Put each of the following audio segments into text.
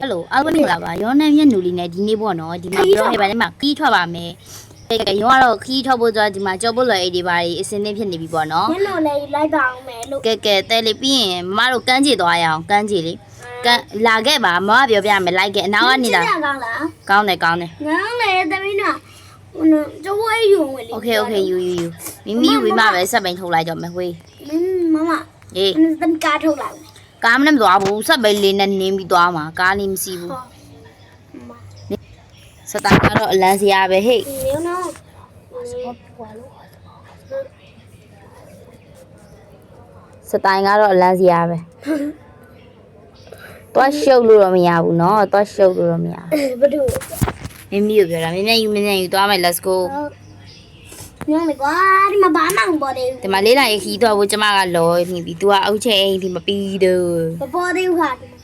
ဟယ်လိုအားလုံးမင်္ဂလာပါရောနဲ့မျက်နှူလေးနဲ့ဒီနေ့ပေါ့နော်ဒီမှာပြောနေပါလေမှာခီးထွက်ပါမယ်ကဲကဲရောကတော့ခီးထွက်ဖို့ဆိုတော့ဒီမှာကြောပုတ်လွယ်အိတ်တွေပါအစင်းသင်းဖြစ်နေပြီပေါ့နော် ညနေလေးလိုက်ပါအောင်မယ်လို့ ကဲကဲတဲလေးပြီးရင်မမတို့ကန်းကြည့်သွားရအောင်ကန်းကြည့်လေကန်းလာခဲ့ပါမမပြောပြမယ်လိုက်ခဲ့အနောက်ကနေလာ ကောင်းလား ကောင်းတယ်ကောင်းတယ် ငန်းလေသမီးနော်ဟိုနော်ကျဝဲယူဝင်လေ โอเคโอเคယူယူယူမိမိယူပြီးမှပဲဆက်ပိန်ထုတ်လိုက်တော့မယ်ဝေး မင်းမမ ဟေး သမီးကားထုတ်လာတယ် ကားမနဲ့မသွားဘူးဆက်ပိန်လေးနဲ့နင်းပြီးသွားမှာကားလေးမရှိဘူး ဟောမ စတာကတော့အလန်းစရာပဲဟေ့ ဒီနော်ဆော့ပွားလို့ စတိုင်ကတော့အလန်းစရာပဲသွားရှုပ်လို့တော့မရဘူးเนาะသွားရှုပ်လို့တော့မရဘူး ဘယ်သူ မိမိကိုပြောတာမင်းမြန်ယူမင်းမြန်ယူသွားမယ် let's go ညနေကွာဒီမှာဘာမှမပေါ်သေး ဒီမှာလေးလိုက်ခီးတော့ဘူးကျမကလောနေပြီ तू ကအုတ်ချက်အိမ်ဒီမပြီးတော့ ဘူးမပေါ်သေးဘူးခါဒီမှာ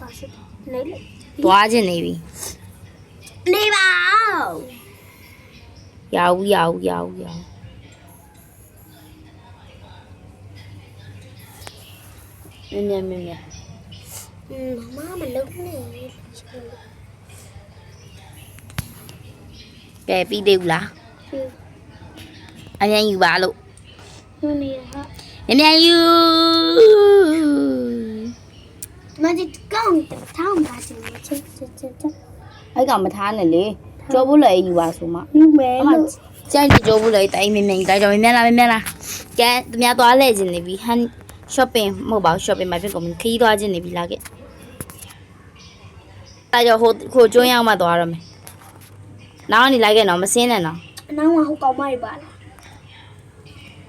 တော့ရှိနေလေ သွားခြင်းနေပြီ နေပါ ရဘူးရဘူးရဘူးရဘူးမြင်မြင်မြင်မြင် อืมမမမလုပ်နဲ့ ကဲပြီးသေးဘူးလားအမြန်ယူပါလို့ဟိုနေဟာမြင်မြန်ယူမကြီးကောင်းထောင်းပါချင်တယ်ချက်ချက်ချက်ချက်အဲ့ကောင်မထားနဲ့လေကြောဖို့လည်းယူပါဆိုမှယူမယ်အမလို့ကြိုက်တယ်ကြောဖို့လည်းတိုင်မြင်မြင်တိုင်ကြောင်မြင်မြင်လားမြင်မြင်လားကဲသူများသွားလဲခြင်းနေပြီဟန် shopping မဟုတ်ပါဘူး shopping မှာဖြစ်ကုန်ပြီခီးသွားခြင်းနေပြီလားကဲတိုင်ကြောဟိုခိုကျွန်းရောက်မှသွားရမယ် နောက်ကနေလိုက်ခဲ့တော့မစင်းနဲ့တော့အနောက်ကဟိုကောင်မတွေပါလား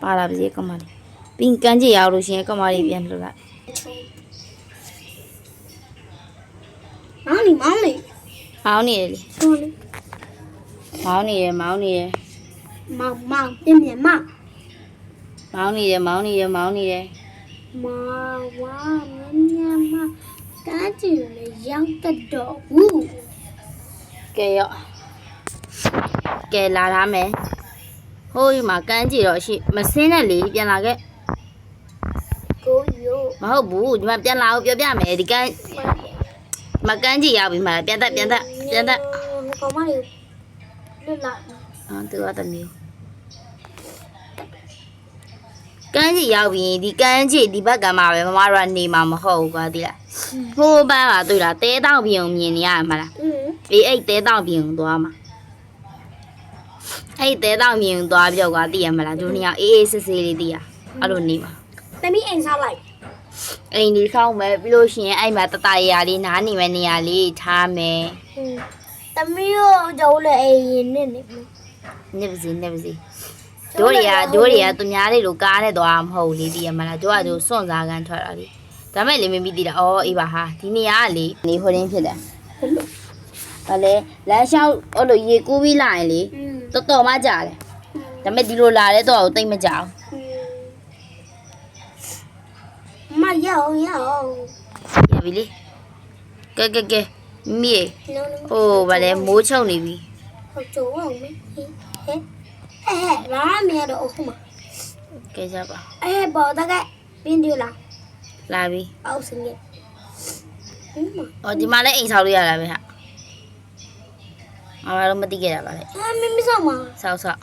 ပါလာပါစေကမလေးပြီးရင်ကန်းကြည့်ရအောင်လို့ရှရင်ကမလေးပြန်လှုပ်လိုက်မောင်လီမောင်လီမောင်းနေတယ်လေဆိုလေမောင်းနေတယ်မောင်းနေတယ်မောင်မောင်ပြင်းပြင်းမောင်မောင်းနေတယ်မောင်းနေတယ်မောင်းနေတယ်မောင်ဝါမင်းညမကန်းချင်လေရောက်တတ်တော့ဘူးကဲရော့ ကဲလာထားမယ်ဟိုးဒီမှာကန်းကြည့်တော့ရှိမစင်းနဲ့လေပြန်လာခဲ့ကိုယိုမဟုတ်ဘူးဒီမှာပြန်လာအောင်ပြောပြမယ်ဒီကန်းမကန်းကြည့်ရောက်ပြီမှာပြန်တက်ပြန်တက်ပြန်တက်ဟိုကောင်မတွေလွတ်လာအာသူကတမျိုးကန်းကြည့်ရောက်ပြီဒီကန်းကြည့်ဒီဘက်ကမှာပဲမမတို့ကနေမှာမဟုတ်ဘူးကွာဒီလားဟိုးဘက်ကတွေ့တာတဲတောင်ပြင်ကိုမြင်နေရမှာလားอืมအေးအဲ့တဲတောင်ပြင်ကိုသွားမှာ အဲ့ဒီတဲတော့မြင်သွားပြောကွာသိရမလားတို့နေရာအေးအေးဆေးဆေးလေးသိရအဲ့လိုနေပါသမီးအိမ်ဆောက်လိုက်အိမ်ဒီဆောက်မယ်ပြီးလို့ရှိရင်အဲ့မှာတတရာလေးနားနေမဲ့နေရာလေးထားမယ်သမီးတို့ကြောက်လေအိမ်ရင်နေနေပြီနေပါစီနေပါစီတို့တွေကတို့တွေကသူများတွေလိုကားနဲ့သွားမဟုတ်လေသိရမလားတို့ကတို့စွန့်စားကန်းထွက်တာလေဒါမဲ့လေမင်းပြီးတည်တာအော်အေးပါဟာဒီနေရာကလေနေဟိုရင်းဖြစ်တယ်ဘာလဲလမ်းလျှောက်အဲ့လိုရေကူးပြီးလာရင်လေ တော်တော်မှကြာတယ်ဒါမဲ့ဒီလိုလာတဲ့တော့တိတ်မကြောက်မရောက်ရောက်ရပြီလေကဲကဲကဲမိမိရေနော်ဟိုဗာလဲမိုးချုံနေပြီဟုတ်ကြအောင်မေဟဲ့ဟဲ့လာမရတော့အခုမကဲကြပါအဲပေါ်တကပြင်းတယ်လားလာပြီအောက်စငယ်ဟင်းမ။အော်ဒီမှာလည်းအိမ်ဆောက်လို့ရတာပဲဟာ။ ငါတော့မသိခဲ့တာပါလေအာမမဆောင်မ။ဆောက်ဆောက်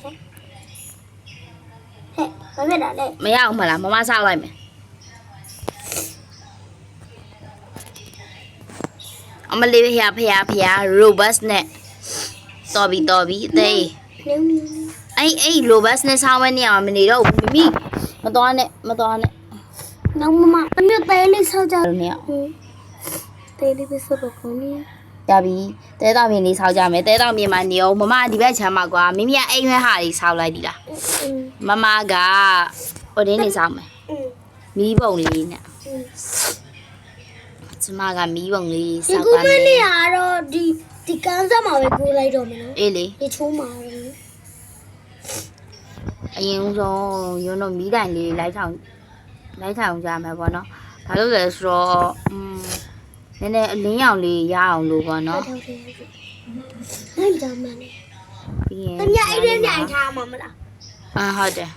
ဟဲ့ဘာဖြစ်တာလဲမရအောင်မလားမမဆောက်လိုက်မယ်။အမလေးဖျားဖျားဖျား robust နဲ့တော်ပြီတော်ပြီအသေးနင်းနင်းအဲ့အဲ့ robust နဲ့ဆောင်းမနေအောင်မနေတော့ဘူးမိမိမတော်နဲ့မတော်နဲ့နော်မမတမျိုးတဲလေးဆောက်ကြလို့နေအောင်တဲလေးပဲဆောက်ပါခေါင်းနေ ရပြီတဲတောင်မြေနေဆောက်ကြမယ်တဲတောင်မြေမှာနေအောင်မမဒီဘက်ချမ်းပါကွာမိမိကအိမ်ဝဲဟာကြီးဆောက်လိုက်ပြီလားမမကဟိုတင်းနေဆောက်မယ်မီးပုံလေးနဲ့ကျမကမီးပုံလေးဆောက်ပါမယ်ဒီကုမနေရတော့ဒီဒီကန်းစမှာပဲကိုလိုက်တော့မယ်နော်အေးလေဒီချိုးမှာအရင်ဆုံးရုံးတော့မီးတိုင်လေးလိုက်ထောင်လိုက်ထောင်ကြမယ်ပေါ့နော်ဘာလို့လဲဆိုတော့ ည်းနည်းအလင်းရောင်လေးရအောင်လို့ပေါ့နော်ဟုတ်တယ်ဟုတ်တယ်နိုင်ကြမှာလေပြီးရင်တမအဲ့ဒီညိုင်ထားမှာမလားအာဟုတ်တယ်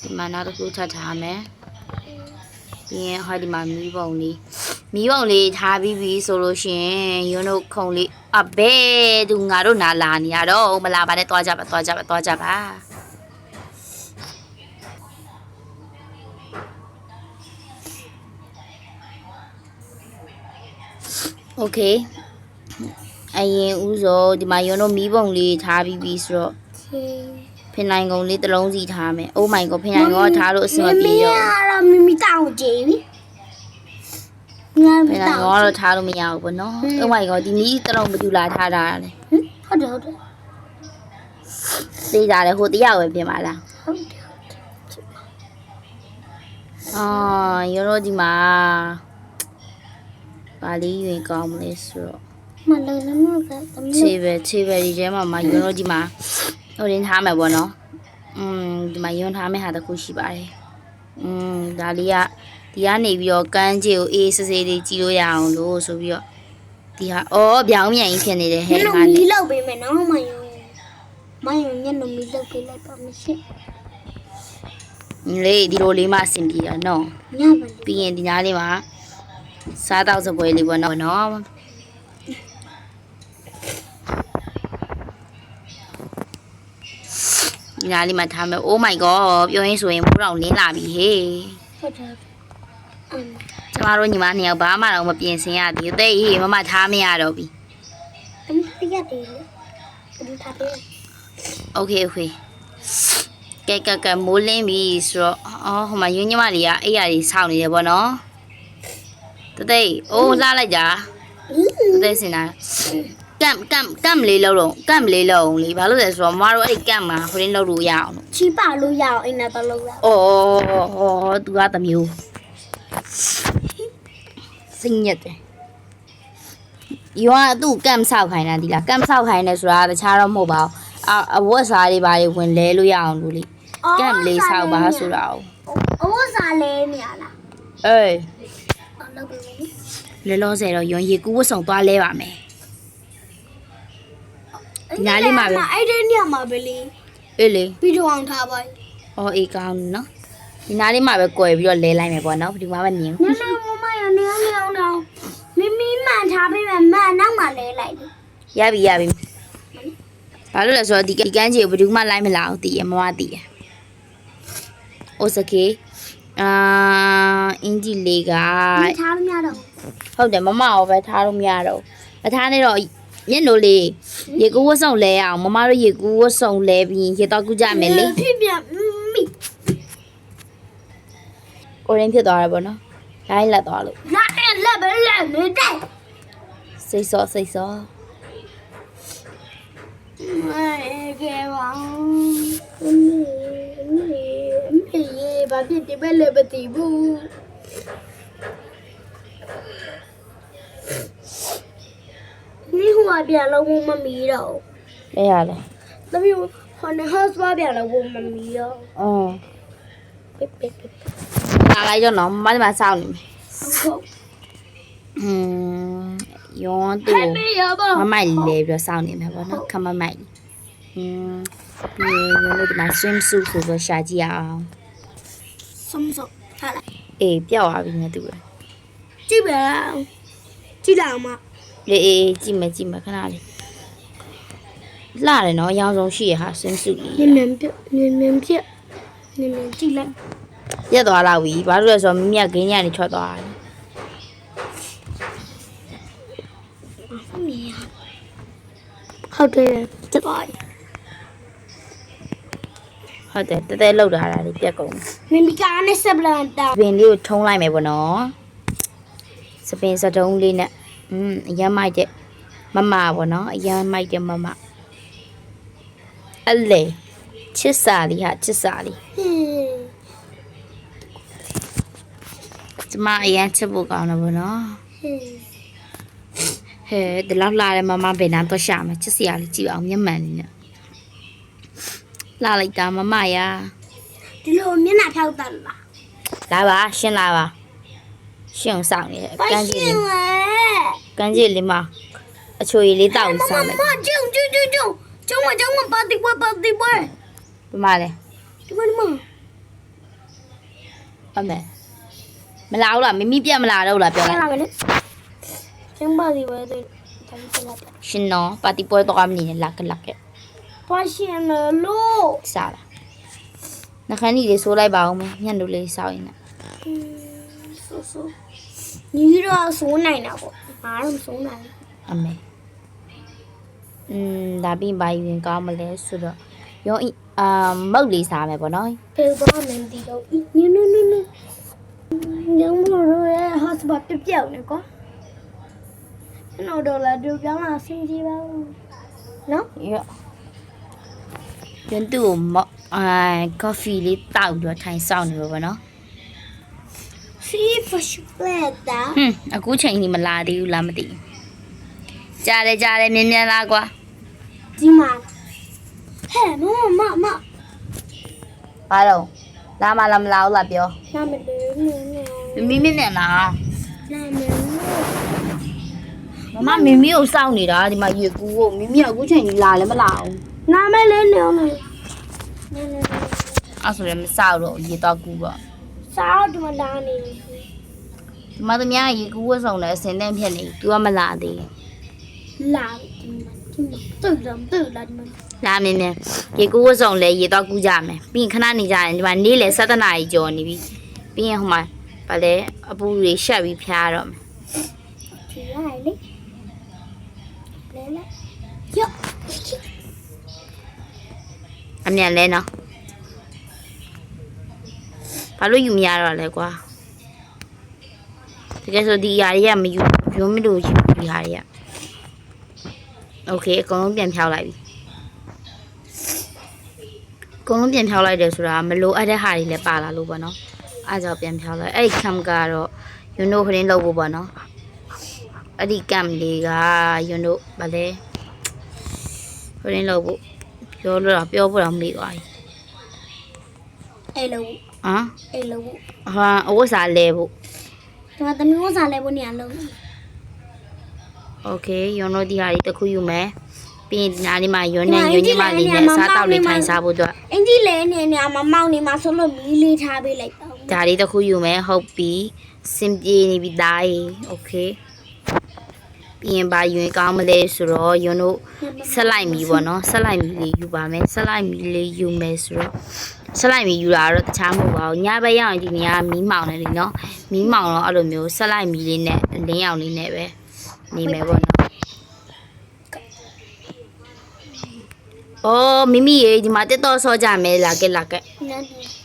ဒီမှာနောက်တစ်ခုထပ်ထားမယ်ပြီးရင်ဟောဒီမှာမီးပုံလေးမီးပုံလေးထားပြီးပြီဆိုလို့ရှရင်ရုံးတို့ခုံလေးအဘဲသူငါတို့နာလာနေရတော့မလာပါနဲ့တွားကြပါတွားကြပါတွားကြပါ โอเคအရင်ဦးစောဒီမှာရုံးတို့မီးပုံလေးထားပြီးပြီဆိုတော့ ဖင်နိုင်ကုံလေးတစ်လုံးစီထားမယ်။ Oh my god ဖင်နိုင်ကုံကထားလို့အဆင်မပြေတော့ မတော့မမီတောင်ကြည့်ပြီငါ ဘူး မ ဖင်နိုင် တောင် ကုံကတော့ထားလို့မရဘူးပေါ့နော်။ Oh my god ဒီနီးတစ်လုံးမတူလာထားတာလေ ဟုတ်တယ်ဟုတ်တယ် ။သေးကြတယ်ဟိုတယောက်ပဲပြင်ပါလား ဟုတ်တယ် ။အာရောတော့ဒီမှာ ပါလေးရင်ကောင်းမလဲဆိုတော့ မလည်းလည်းမကတမီး ခြေပဲခြေပဲဒီထဲမှာမရောတော့ဒီမှာဟိုရင်ထားမယ်ပေါ့နော်။อืมဒီမှာယွန်းထားမယ့်ဟာတစ်ခုရှိပါတယ်။อืมဒါလေးကဒီကနေပြီးတော့ကန်းကြီးကိုအေးစစ်စစ်လေးကြည့်လို့ရအောင်လို့ဆိုပြီးတော့ဒီဟာအော်ပြောင်းမြန်ကြီးဖြစ်နေတယ်ဟဲ့ မျက်နှာ ငါ မီ လေး လောက်ပေးမယ်နော်မယုံမယုံမျက်နှာမီလောက်ပေးလိုက်ပါမရှိ လေဒီလိုလေးမှအဆင်ပြေတာနော် ညပါလေ ပြီးရင်ဒီညာလေးမှာ စားတော့စပွဲလေးပေါ့နော်နော်ဒီညာလေးမှာထားမယ် Oh my god ပြောရင်းဆိုရင်မိုးတော်လင်းလာပြီဟေးဟုတ်တယ်အမ်ကျမတို့ညီမနှစ်ယောက်ဘာမှတော့မပြင်ဆင်ရသေးဘူးတဲ့ဟေးမမထားမရတော့ပြီတမီးပြရတယ်လေတမီးထားပေး Okay okay ကဲကဲကဲမိုးလင်းပြီဆိုတော့အော်ဟိုမှာယွန်းညီမလေးကအဲ့ရကြီးစောင့်နေတယ်ပေါ့နော် တတဲ့အိုးလာလိုက်ကြတသက်စင်တာကမ်ကမ်ကမ်လေးလုံးလုံးကမ်လေးလုံးလေးဘာလို့လဲဆိုတော့မမတို့အဲ့ဒီကမ်မှာခရင်းလုံးလို့ရအောင်လို့ချီပါလို့ရအောင်အိမ်နဲ့တော့လောက်ရ။အော်ဟောသူကတမျိုးစင်ရက်တယ်။ယောကသူ့ကမ်ဆောက်ခိုင်းတာဒီလားကမ်ဆောက်ခိုင်းတယ်ဆိုတာတခြားတော့မဟုတ်ပါဘူး။အအဝတ်စားတွေဘာတွေဝင်လဲလို့ရအောင်လို့လေ။ကမ်လေးဆောက်ပါဆိုတာ哦။အဝတ်စားလဲနေရလားအေး အလုပ်ပေးမယ်လဲလောဆယ်တော့ယွန်ရီကူဝတ်ဆောင်သွားလဲပါမယ်။ညာလေးမှာပဲ အဲ့ဒီနေရာမှာပဲလေအေးလေပြီးတော့အောင်ထားပါ။အော်အေးကောင်းနော်။ဒီနားလေးမှာပဲကွယ်ပြီးတော့လဲလိုက်မယ်ပေါ့နော်။ဒီမှာပဲမြင်နည်းနည်းမမရနေအောင်အောင်တော့မိမိမှန်ထားပေးမယ်မှန်နောက်မှလဲလိုက်တယ်။ရပြီရပြီ။ဘာလို့လဲဆိုတော့ဒီဒီကန်းကြီးကိုဘယ်သူမှလိုက်မလာဘူးတည်ရမမတည်ရ။အိုစကေ အာအင်ဂျီလေးကမထားလို့မရတော့ဟုတ်တယ်မမရောပဲထားလို့မရတော့ဘူးမထားနဲ့တော့ညနေလေးရေကူးဝတ်ဆောင်လဲအောင်မမတို့ရေကူးဝတ်ဆောင်လဲပြီးရင်ရေတော့ကူးကြမယ်လေဖြစ်ပြမိကိုရင်းဖြစ်သွားတယ်ပေါ့နော်လိုင်းလက်သွားလို့လာတယ်လက်ပဲလက်နေတဲ့စိတ်ဆော့စိတ်ဆော့မဲကဲပါအမေ အမေအမေရေဘာဖြစ်ဒီဘက်လည်းမတည်ဘူးဒီဟိုအပြန်လုံးမမီတော့ လဲရလဲ သမီးဟိုနေဟော့စ်ပါပြန်လုံးမမီတော့ အင်း ပိပိပိ လာလိုက်တော့နော်မမဒီမှာစောင့်နေမယ် ဟုတ် อืมယောသူ ဟဲ့မေရပါ မမိုက်လေးလဲပြီးတော့စောင့်နေမယ်ပေါ့နော်ခမမိုက်อืมပြီးရင်ယောတို့ဒီမှာ swim suit ဆိုတော့ရှာကြည့်အောင် စုံစုံဟာလာအေးပြောက်သွားပြီနဲ့သူပဲကြည့်ပါကြည့်လာမအေးအေးကြည့်မယ်ကြည့်မယ်ခဏလေးလှတယ်နော်အရောင်ဆုံးရှိရဟာ swim suit လေးနင်းနင်းပြနင်းနင်းပြနင်းနင်းကြည့်လိုက်ရက်သွားတော့ပြီဘာလို့လဲဆိုတော့မိမိကဂိမ်းညနေထွက်သွားတယ်ဟုတ်တယ်ကြည့်ပါ ဟုတ်တယ်တဲတဲလောက်ထားတာလေးပြက်ကုန်တယ်မမီကာနဲ့ဆက်ပလန်တာစပင်လေးကိုထုံးလိုက်မယ်ပေါ့နော်စပင်စတုံးလေးနဲ့อืมအရမ်းမိုက်တဲ့မမပေါ့နော်အရမ်းမိုက်တဲ့မမအလေချစ်စာလေးဟာချစ်စာလေးဟင်းကျမအရမ်းချစ်ဖို့ကောင်းတယ်ပေါ့နော်ဟင်းဟဲ့ဒီလောက်လာတဲ့မမဘယ်နာတော့ရှာမယ်ချစ်စရာလေးကြည့်အောင်မျက်မှန်လေးနဲ့ လာလိုက်တာမမရာဒီလိုမျက်နှာဖြောက်တတ်လားလာပါရှင်းလာပါရှင်းအောင်စောင့်နေတယ်ဘာကန်းရှကြီးင်းလေးလဲကန်းကြီးလေးမအချိုရည်လေးတောက်ပြီးစောင့်လိုက်မကျုံကျုံကျုံကျုံကျုံမကျုံမပါတိပွဲပါတိပွဲဘမလဲဒီမမအမေမလာဘူးလားမမီပြတ်မလာတော့ဘူးလားပြောပြန်လိုက်လာမယ်လေကျင်းပါစီပဲတဲ့ဒါမှမဟုတ်ရှင်နော်ပါတီပွဲတော့မနေနဲ့လက်ကလက် ကက်ပွားရှင်လို့စားလာနှခမ်းကြီးလေးဆိုးလိုက်ပါဦးမယ်ညံ့တို့လေးစောက်ရင်လည်းဆိုဆိုညီတော့ဆိုးနိုင်တာပေါ့ငါတော့မဆိုးနိုင်အမေอืมဒါပြီးဘာယူရင်ကောင်းမလဲဆိုတော့ရောအီအာမုတ်လေးစားမယ်ပေါ့နော်ဖေဘာမန်ဒီတော့ညနနနညမရိုရဲ့ hotspot ပြပြောင်းနေကွာကျွန်တော်ဒေါ်လာတို့ပြောင်းလာဆင်းကြည့်ပါဦးနော်ရော ကျန်တူမအာကော်ဖီလေးတောက်ပြီးတော့ထိုင်ဆောင်နေပါပေါ့နော်စီဖရှပလက်တာဟွန်းအခုချိန်ကြီးမလာသေးဘူးလားမသိဘူးကြားတယ်ကြားတယ်မြင်မြန်လားကွာဒီမှာဟဲ့မမမဘာတော့လာမလားမလာဘူးလားပြောနာမလေးနေနေမမီမြင်မြန်လားနာမည်မမမမီကိုစောင့်နေတာဒီမှာရေကူကိုမမီကအခုချိန်ကြီးလာလည်းမလာဘူး နာမည်လေးနေနေနေနေအဲ့ဆိုလည်းမစောက်တော့ရေတော့ကူပေါ့စားတော့မလာနေဒီမှာသူများရေကူဝတ်ဆောင်လည်းအစင်းတန်းဖြစ်နေသူကမလာသေးဘူးလာဒီမှာဒီမှာတူတော့တူလာဒီမှာလာမင်းမြန်ရေကူဝတ်ဆောင်လည်းရေတော့ကူကြမယ်ပြီးရင်ခဏနေကြရင်ဒီမှာနေ့လေ7နာရီကျော်နေပြီပြီးရင်ဟိုမှာဗာလဲအပူတွေရှက်ပြီးဖျားတော့မယ်ဒီလိုက်လေလဲ အမြန်လဲနော်ဘာလို့ယူမရတော့လဲကွာတကယ်ဆိုဒီຢာတွေကမယူရုံးမလို့ယူဒီຢာတွေကโอเคအကုန်လုံးပြန်ဖြောက်လိုက်ပြီအကုန်လုံးပြန်ဖြောက်လိုက်တယ်ဆိုတာမလိုအပ်တဲ့ဟာတွေလည်းပါလာလို့ပေါ့နော်အားကြောင့်ပြန်ဖြောက်လိုက်အဲ့ဒီ cam ကတော့ you know ခရင်လောက်ဖို့ပေါ့နော်အဲ့ဒီ cam လေးက you know ဗာလဲခရင်လောက်ဖို့ ပြောလို့တော့ပြောဖို့တော့မေ့သွားပြီ အဲ့လို ဟမ် အဲ့လို ဟာအဝတ်စားလဲဖို့ ဒီမှာသမီးဝစားလဲဖို့နေရာလုံး โอเคယွန်းတို့ဒီဟာလေးတစ်ခုယူမယ်ပြီးရင်ဒီနားလေးမှာယွန်းနဲ့ယွန်းညီမလေးနဲ့စားတောက်လေးထိုင်စားဖို့အတွက် အင်ကြီးလဲနေနေရာမှာမောင်းနေမှာဆိုလို့မီးလေးထားပေးလိုက်ပါဦး ဒါလေးတစ်ခုယူမယ်ဟုတ်ပြီစင်ပြေနေပြီသားရေโอเค ပြီးရင်ဘာယူရင်ကောင်းမလဲဆိုတော့ယွန်းတို့ဆက်လိုက်မီပေါ့နော်ဆက်လိုက်မီလေးယူပါမယ်ဆက်လိုက်မီလေးယူမယ်ဆိုတော့ဆက်လိုက်မီယူတာတော့တခြားမဟုတ်ပါဘူးညဘက်ရောက်ရင်ဒီနေရာမီးမောင်နေလေနော်မီးမောင်တော့အဲ့လိုမျိုးဆက်လိုက်မီလေးနဲ့လင်းအောင်လေးနဲ့ပဲနေမယ်ပေါ့နော်။အော်မိမိရေဒီမှာတက်တော့ဆောကြမယ်လာကဲလာကဲညနေ။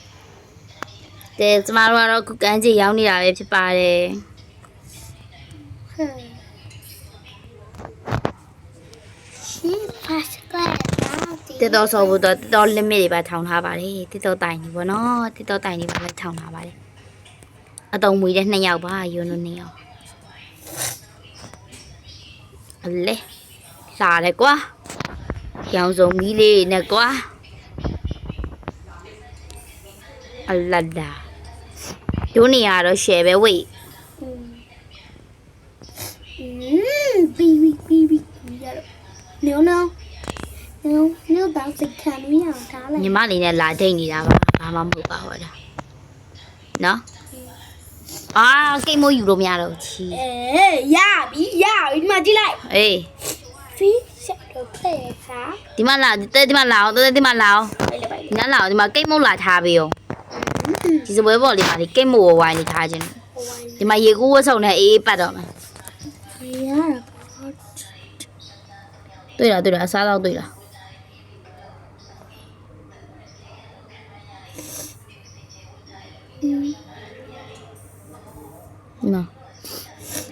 တဲကျမတို့ကတော့ခုကန်းကြီးရောက်နေတာပဲဖြစ်ပါတယ်ဟဲ့ရှိပါစကလာ ။ တစ်တော်ဆော်ဖို့တော့တစ်တော် limit တွေပါထောင်ထားပါတယ်တစ်တော်တိုင်နေပေါ့နော်တစ်တော်တိုင်နေပါလိုက်ထောင်ထားပါတယ်အတုံမွေတဲ့နှစ်ယောက်ပါယွန်းလို့နေအောင်အလဲလာတယ်ကွာရောင်စုံမီးလေးနဲ့ကွာအလတ်တာဒုနေရတော့ share ပဲ wait 嗯，baby baby，你要呢？ မျိုးမျိုးသားစခံမရအောင်ထားလိုက်ညီမလေးနဲ့လာဒိတ်နေတာပါဘာမှမဟုတ်ပါဘူးလားနော်အာကိတ်မိုးယူလို့မရတော့ချီအေးရပြီရပြီဒီမှာကြည့်လိုက်အေးစီချက်တော့ဖဲစာဒီမှာလာတဲ့ဒီမှာလာအောင်တဲ့ဒီမှာလာအောင်ဒီမှာလာအောင်ဒီမှာကိတ်မိုးလာထားပေးအောင်ဒီစပွဲပေါ်လေးမှာဒီကိတ်မိုးဝိုင်းနေထားခြင်းဒီမှာရေကူးဝတ်ဆုံနဲ့အေးအေးပတ်တော့မယ်တွေ့လားတွေ့လားအစားတော့တွေ့လား ဒီမှာ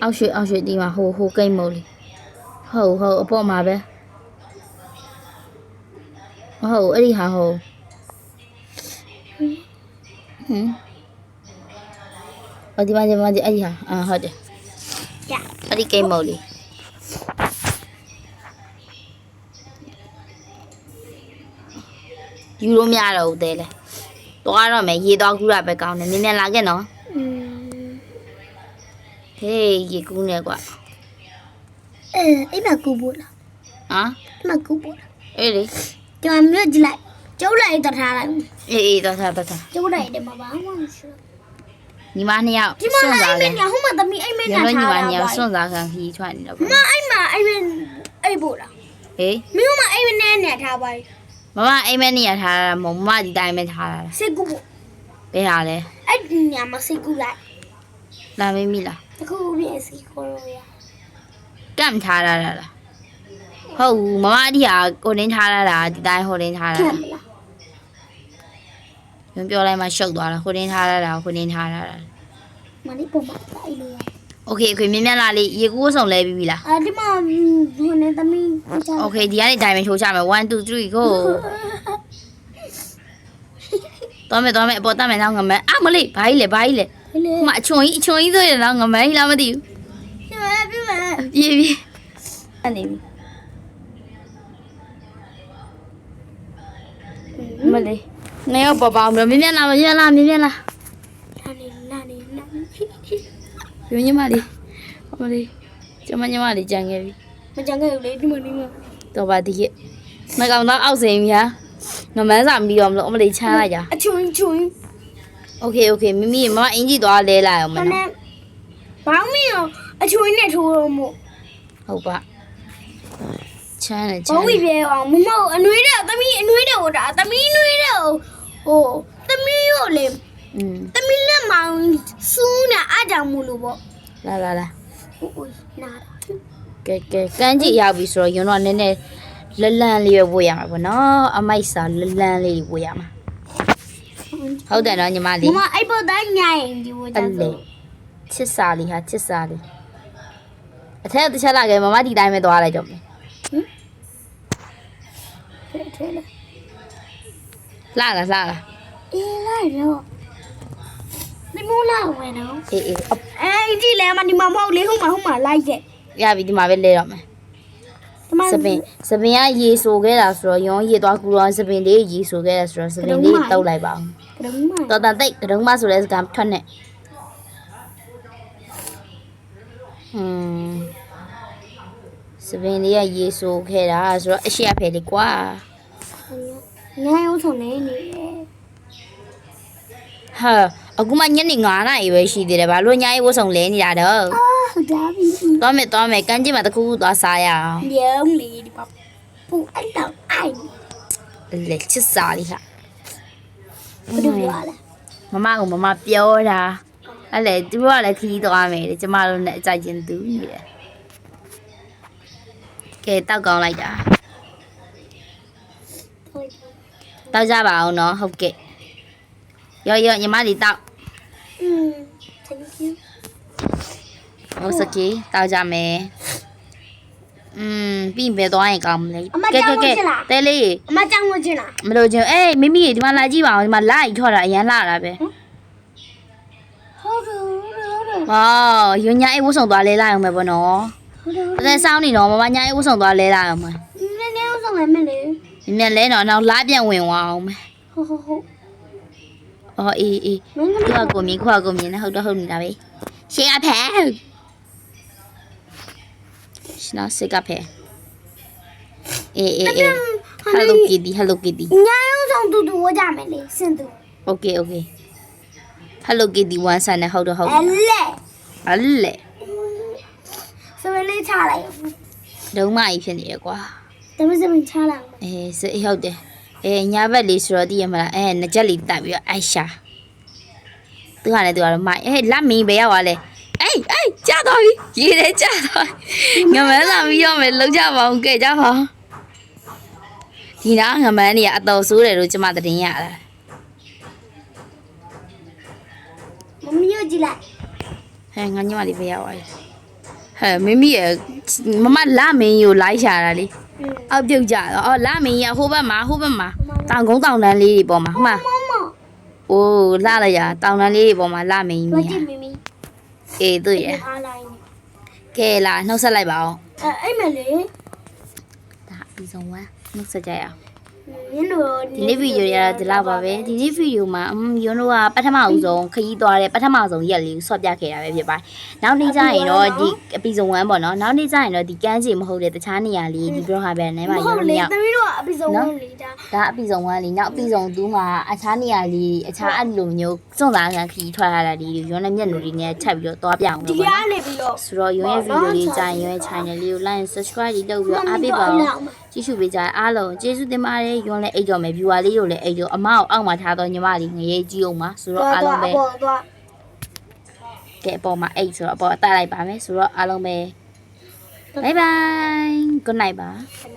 အောက်ရွှေအောက်ရွှေဒီမှာဟိုဟိုကိတ်မုံလေးဟုတ်ဟုတ်အပေါ်မှာပဲဟုတ်အဲ့ဒီဟာဟုတ်ဟမ်အဒီမဒီမဒီအဲ့ဒီဟာအာဟုတ်တယ်အဲ့ဒီကိတ်မုံလေးယူလို့မရတော့ဘူးတဲလေသွားတော့မယ်ရေသွားကူးတာပဲကောင်းတယ်နင်းနေလာခဲ့နော် ဟေးရေကူးနေကွာအဲအိမ်မှာကူဖို့လားဟမ်အိမ်မှာကူဖို့လားအေးလေကျမမြို့ကြည့်လိုက်ကျုပ်လိုက်တထားလိုက်အေးအေးတထားတထားကျုပ်လိုက်တယ်မဘာမှမရှိညီမနှစ်ယောက်ဒီမှာအိမ်မင်းကဟိုမှာသမီးအိမ်မင်းကထားတာညီမနှစ်ယောက်စွန့်စားခံခီးထွက်နေတော့မအိမ်မှာအိမ်မင်းအိမ်ပို့လားဟေးမင်းကအိမ်မင်းနဲ့နေထားပါမမအိမ်မက်နေရထားတာမမမဒီတိုင်းပဲထားတာစိတ်ကူဘယ်ဟာလဲအဲ့ဒီညမှာစိတ်ကူလိုက်လာမင်းမိလား တခုပြည့်စီခေါ်လို့ရ ကမ်ထားရတာလားဟုတ်ဘူးမမအဒီဟာကိုတင်းထားရတာဒီတိုင်းဟိုတင်းထားရ ခံ တာ မလား ညပြောလိုက်မှရှုပ်သွားတာဟိုတင်းထားရတာဟိုတင်းထားရတာ မလေးပုံမှာလိုက်လို့ရ โอเคခွေမြင်မြတ်လာလေးရေကူးဆောင်လဲပြီးပြီလား အဲ့ဒီမှာဘုန်းနဲ့သမီးချာ โอเคဒီကနေဒိုင်မင်ထိုးချမယ်1 2 3 go တော်မယ်တော်မယ်အပေါ်တတ်မယ်တော့ငမန်းအာမလေးဘာကြီးလဲဘာကြီးလဲ ဟဲ့လေဟိုမှာအချွန်ကြီးအချွန်ကြီးဆိုရင်တော့ငမန်းကြီးလားမသိဘူးပြမပြမပြေးပြေးအနေပြီမလေးနေရောပပအောင်မြင်မြတ်လာမြင်မြတ်လာမြင်မြတ်လာနာနေနာနေနာနေပြညမလေးအမလေးကျမညမလေးကြံခဲ့ပြီမကြံခဲ့ဘူးလေဒီမဒီမတော့ပါဒီရဲ့မကောင်တော့အောက်စိန်ဗျာငမန်းစာပြီးတော့မလို့အမလေးချမ်းလိုက်ကြအချွင်းချွင်း โอเคโอเคမိမိမမအင်ကြီးသွားလဲလိုက်အောင်မ မ နော် နဲ့ဘောင်းမီရောအချွင်းနဲ့ထိုးတော့မို့ ဟုတ်ပါချမ်းတယ်ချ ဘော မ်း င်းဝီပြေအောင်မမအနွေးတဲ့သမီးအနွေးတဲ့ဟိုတာသမီးနွေးတဲ့ဟိုသမီးရောလေ อืม သမီးလက်မောင်စူးနေအားကြောင့်မို့လို့ပေါ့ လာလာလာ ဟိုနာ ကဲကဲကန်းကြီးရောက်ပြီဆိုတော့ယွန်းတော့နည်းနည်းလလန့်လေးပဲပို့ရမှာပေါ့နော်အမိုက်စာလလန့်လေးပို့ရမှာ ဟုတ်တယ်နော်ညီမမလေးမအဲ့ပေါ်တိုင်းညရင်ဒီဘောအကြလေဆိုချစ်စာလေးဟာချစ်စာလေးအထက်တစ်ချက်လာခဲ့မမဒီတိုင်းပဲသွားလိုက်တော့မယ်ထဲထဲလာလာလာလာလာအေးလာရောဒီမိုးလာဝင်နော်အေးအေးအအဲ့ဒီလဲမဒီမှာမဟုတ်လေဟိုမှာဟိုမှာလိုက်ခဲ့ရပြီဒီမှာပဲလဲတော့မယ်ဒီမှာစပင်စပင်ကရေဆိုခဲ့တာဆိုတော့ယွန်းရေသွားကူတော့စပင်လေးရေဆိုခဲ့တာဆိုတော့စပင်လေးတုတ်လိုက်ပါအောင် ကရုံးမတော်တန်တိတ်ကတုံးမဆိုတဲ့စကားထွက်နေဟွန်းစပင်လေးကရေဆိုခဲ့တာဆိုတော့အရှိအဖေလေးကွာညရုံးဆောင်နေနေဟာအခုမှညနေ9နာရီပဲရှိသေးတယ်ဘာလို့ညရေးဝတ်ဆောင်လဲနေတာတော့အာဟုတ်တာပြီသွားမယ်သွားမယ်ကန်းကျင်မှာတစ်ခုခုသွားစားရအောင်ညုံးလေးဒီပါပူအဲ့တော့အိုင်လေချစ်စားလေးဟာ ဘယ်လိုပြောလဲမမကမမပြောတာအဲ့လေသူတို့ကလည်းခီးသွားမယ်လေကျမတို့နဲ့အကြိုက်ချင်းသူနေတယ်ကဲတောက်ကောင်းလိုက်တာတောက်ကြပါအောင်နော်ဟုတ်ကဲ့ရောရောညီမလေးတောက်อืม thank you ဟုတ်စကီတောက်ကြမယ် อืมပြီးရင်ပဲသွားရင်ကောင်းမလဲတဲလေးအမကြောင်ဝင်ချင်လားမလို့ချင်းအေးမိမိဒီမှာလာကြည့်ပါအောင်ဒီမှာလာကြီးထွက်တာအရန်လာတာပဲဟုတ်တယ်ဟုတ်တယ်ဟောယွညာအေးဝတ်ဆောင်သွားလဲလာအောင်ပဲပေါ့နော်ဟုတ်တယ်အသက်ဆောင်းနေတော့မမညာအေးဝတ်ဆောင်သွားလဲလာအောင်မယ်နည်းနည်းဆောင်မယ်မလေးမြင်မြင်လဲတော့နောက်လာပြန်ဝင်သွားအောင်မယ်ဟုတ်ဟုတ်ဟုတ်အော်အေးအေး မင်းကသူကကိုမြင်ကိုကကိုမြင်နဲ့ဟုတ်တော့ဟုတ်နေတာပဲရှေ့ကဖဲရှင် နာစစ်ကဖဲအေးအေးအေး Hello Kitty Hello Kitty ညရုံးဆောင်တူတူဝကြမယ်လေစင်တူ Okay okay Hello Kitty 1ဆန်နဲ့ဟုတ်တော့ဟုတ်အဲ့လေအလဲစမလေးချလိုက်ဒုံမကြီးဖြစ်နေရကွာတမစမချလိုက်အေးစအေးဟုတ်တယ်အေးညာဘက်လေးဆိုတော့တည်ရမလားအဲငကြက်လေးတက်ပြီးတော့အိုက်ရှာသူကလည်းသူကတော့မိုက်အေးလက်မင်းပဲရောက်သွားလဲ အေးအေးကြာတော့ပြီရေထဲကြာတော့ငမန်းလာပြီးတော့မယ်လုံးကြပါအောင်ကဲကြပါအောင်ဒီနာငမန်းနေရအတော်ဆိုးတယ်လို့ကျမသတင်းရတာမမညကြည့်လိုက်ဟဲငါညမလေးပဲရောက်သွားပြီဟဲမိမိရမမလာမင်းကိုလိုက်ရှာတာလေအောက်ပြုတ်ကြတော့အော်လာမင်းရဟိုဘက်မှာဟိုဘက်မှာတောင်ကုန်းတောင်တန်းလေးတွေပေါ်မှာဟမှမမအိုးလာလိုက်ရတောင်တန်းလေးတွေပေါ်မှာလာမင်းဘာကြီးကြည့်မီ မီအေးတွေ့ရအားလိုက်ကဲလာနှုတ်ဆက်လိုက်ပါအောင်အဲ အဲ့မလေးဒါပြီးဆုံးဝမ်းနှုတ်ဆက်ကြရအောင်ညတို့ဒီနေ့ဗီဒီယိုရတာဒီလောက်ပါပဲဒီနေ့ဗီဒီယိုမှာအမ်ယွန်းတို့ကပထမအဦးဆုံးခရီးသွားတဲ့ပထမဆုံးရက်လေးကိုဆော့ပြခဲ့တာပဲဖြစ်ပါတယ်နောက်နေ့ကျရင်တော့ဒီအပီဇုံ1ပေါ့နော်နောက်နေ့ကျရင်တော့ဒီကန်းချီမဟုတ်တဲ့တခြားနေရာလေးဒီဘရောဟာဘန်ထဲမှာယွန်းတို့လေမြောက်သမီးတို့ကအပီဆုံးဝင်လေဒါဒါအပီဇုံ1လေးနောက်အပီဇုံ2မှာအခြားနေရာလေးအခြားအဲ့လိုမျိုးစွန့်စားခံခရီးထွက်ရတာလေးတွေယွန်းနဲ့မျက်နှာလေးနဲ့ထပ်ပြီးတော့သွားပြအောင်ဒီလို့ပေါ့ကနော်နေပြီးတော့ဆိုတော့ယွန်းရဲ့ဗီဒီယိုလေးကြာရင်ယွန်းရဲ့ channel လေးကို like and subscribe လေးလုပ်ပြီးတော့အားပေးပါဦး ကြည့်ရှုပေးကြအားလုံးကျေးဇူးတင်ပါတယ်ယွန်းလည်းအိတ်တော်မယ် viewer လေးတို့လည်းအိတ်တော်အမအောင်အောက်မှာထားတော့ညီမလေးငရေကြီးအောင်ပါဆိုတော့အားလုံးပဲပေါ်သွားကဲအပေါ်မှာအိတ်ဆိုတော့အပေါ်အတက်လိုက်ပါမယ်ဆိုတော့အားလုံးပဲ bye bye good night ပါခဏစီ